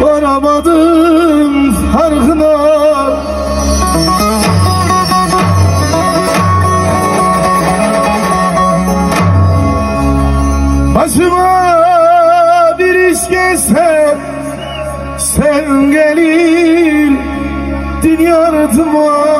varamadım farkına. Başıma bir iş gelse sen gelin yardıma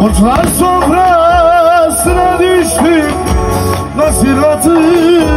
Yar sofrasına düştüm Nasiratına